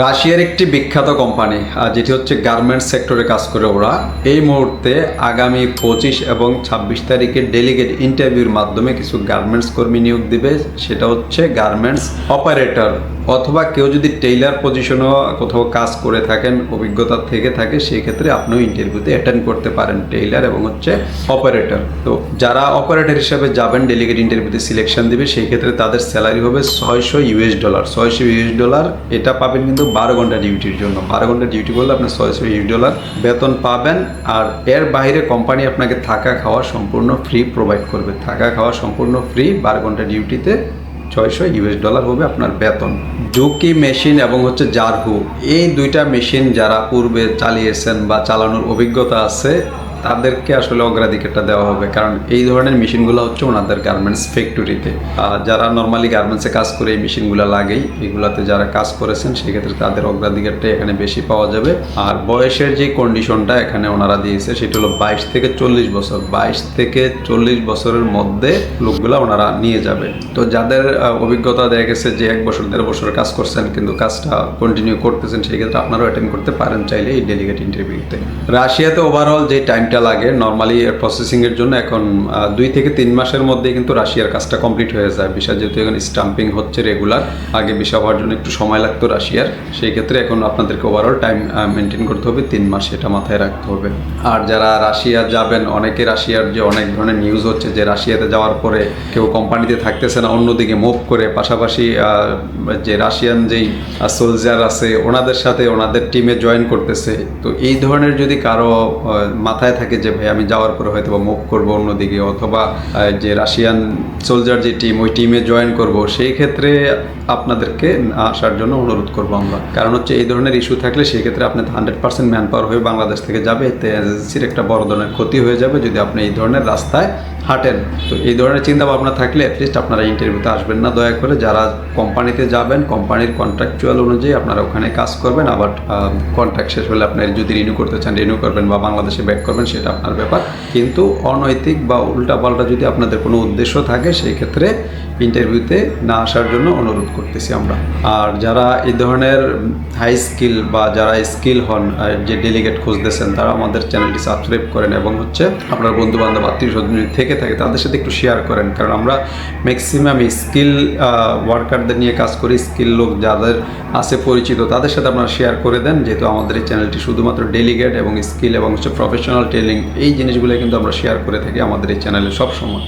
রাশিয়ার একটি বিখ্যাত কোম্পানি যেটি হচ্ছে গার্মেন্টস সেক্টরে কাজ করে ওরা, এই মুহূর্তে আগামী পঁচিশ এবং ছাব্বিশ তারিখে ডেলিগেট ইন্টারভিউর মাধ্যমে কিছু গার্মেন্টস কর্মী নিয়োগ দিবে, সেটা হচ্ছে গার্মেন্টস অপারেটর অথবা কেউ যদি টেইলার পজিশনও কোথাও কাজ করে থাকেন, অভিজ্ঞতা থেকে থাকে সেই ক্ষেত্রে আপনিও ইন্টারভিউতে অ্যাটেন্ড করতে পারেন, টেইলার এবং হচ্ছে অপারেটর। তো যারা অপারেটর হিসাবে যাবেন, ডেলিগেট ইন্টারভিউতে সিলেকশন দিবে সেই ক্ষেত্রে তাদের স্যালারি হবে ছয়শো ইউএস ডলার, ছয়শো ইউএস ডলার, এটা পাবেন কিন্তু বারো ঘণ্টা ডিউটির জন্য। বারো ঘণ্টা ডিউটি করলে আপনি ছয়শো ইউএস ডলার বেতন পাবেন আর এর বাইরে কোম্পানি আপনাকে থাকা খাওয়া সম্পূর্ণ ফ্রি প্রোভাইড করবে। থাকা খাওয়া সম্পূর্ণ ফ্রি বারো ঘণ্টা ডিউটিতে ছয়শো ইউএস ডলার হবে আপনার বেতন। জুকি মেশিন এবং হচ্ছে জারহু এই দুইটা মেশিন যারা পূর্বে চালিয়েছেন বা চালানোর অভিজ্ঞতা আছে তাদেরকে আসলে অগ্রাধিকারটা দেওয়া হবে। কারণ এই ধরনের মেশিনগুলো হচ্ছে ওনাদের গার্মেন্টস ফ্যাক্টরিতে যারা নর্মালি গার্মেন্টসে কাজ করে এই মেশিনগুলো লাগেই, এগুলাতে যারা কাজ করেছেন, সেক্ষেত্রে তাদের অগ্রাধিকারটা এখানে বেশি পাওয়া যাবে। আর বয়সের যে কন্ডিশনটা এখানে ওনারা দিয়েছে, সেটা হলো বাইশ থেকে চল্লিশ বছর। বাইশ থেকে চল্লিশ বছরের মধ্যে লোকগুলো ওনারা নিয়ে যাবে। তো যাদের অভিজ্ঞতা দেখা গেছে যে এক বছর, দেড় বছর কাজ করছেন, কিন্তু কাজটা কন্টিনিউ করতেছেন সেই ক্ষেত্রে আপনারাও অ্যাটেন্ড করতে পারেন চাইলে এই ডেলিগেট ইন্টারভিউতে রাশিয়াতে ওভারঅল যে টাইমটা লাগে। নর্মালি প্রসেসিং এর জন্য এখন দুই থেকে তিন মাসের মধ্যে কিন্তু রাশিয়ার কাজটা কমপ্লিট হয়ে যায়। ভিসা যেহেতু এখন স্টাম্পিং হচ্ছে রেগুলার আগে ভিসা হওয়ার জন্য একটু সময় লাগতো রাশিয়ার। সেই ক্ষেত্রে এখন আপনাদেরকে ওভারঅল টাইম মেনটেন করতে হবে। তিন মাস সেটা মাথায় রাখতে হবে। আর যারা রাশিয়া যাবেন, অনেকে রাশিয়ার যে অনেক ধরনের নিউজ হচ্ছে যে রাশিয়াতে যাওয়ার পরে কেউ কোম্পানিতে থাকতেছে না, অন্যদিকে মুভ করে। পাশাপাশি যে রাশিয়ান যেই সোলজার আছে, ওনাদের সাথে ওনাদের টিমে জয়েন করতেছে। তো এই ধরনের যদি কারও মাথায় থাকে যে, ভাই, আমি যাওয়ার পরে হয়তো বা মুভ করব অন্যদিকে অথবা যে রাশিয়ান সোলজার যে টিম ওই টিমে জয়েন করব। সেই ক্ষেত্রে আপনাদেরকে আসার জন্য অনুরোধ করব আমরা। কারণ হচ্ছে এই ধরনের ইস্যু থাকলে সেই ক্ষেত্রে আপনি হান্ড্রেড পার্সেন্ট ম্যান পাওয়ার হয়ে বাংলাদেশ থেকে যাবে। এতে এজেন্সির একটা বড় ধরনের ক্ষতি হয়ে যাবে যদি আপনি এই ধরনের রাস্তায় হাঁটেন। তো এই ধরনের চিন্তা ভাবনা থাকলে অ্যাটলিস্ট আপনারা ইন্টারভিউতে আসবেন না। দয়া করে যারা কোম্পানিতে যাবেন কোম্পানির কন্ট্রাকচুয়াল অনুযায়ী আপনারা ওখানে কাজ করবেন। আবার কন্ট্রাক্ট শেষ হলে আপনার যদি রিনিউ করতে চান রিনিউ করবেন বা বাংলাদেশে ব্যাক করবেন সেটা আপনার ব্যাপার। কিন্তু অনৈতিক বা উল্টাপাল্টা যদি আপনাদের কোনো উদ্দেশ্য থাকে, সেই ক্ষেত্রে ইন্টারভিউতে না আসার জন্য অনুরোধ করতেছি আমরা। আর যারা এই ধরনের হাই স্কিল বা যারা স্কিল হন যে ডেলিগেট খুঁজতেছেন, তারা আমাদের চ্যানেলটি সাবস্ক্রাইব করেন এবং হচ্ছে আপনার বন্ধু বান্ধব আত্মীয় স্বজন যদি থেকে থাকে, তাদের সাথে একটু শেয়ার করেন। কারণ আমরা ম্যাক্সিমাম স্কিল ওয়ার্কারদের নিয়ে কাজ করি স্কিল লোক যাদের আছে পরিচিত, তাদের সাথে আপনারা শেয়ার করে দেন। যেহেতু আমাদের এই চ্যানেলটি শুধুমাত্র ডেলিগেট এবং স্কিল এবং হচ্ছে প্রফেশনাল ট্রেনিং এই জিনিসগুলো কিন্তু আমরা শেয়ার করে থাকি আমাদের এই চ্যানেলে সবসময়।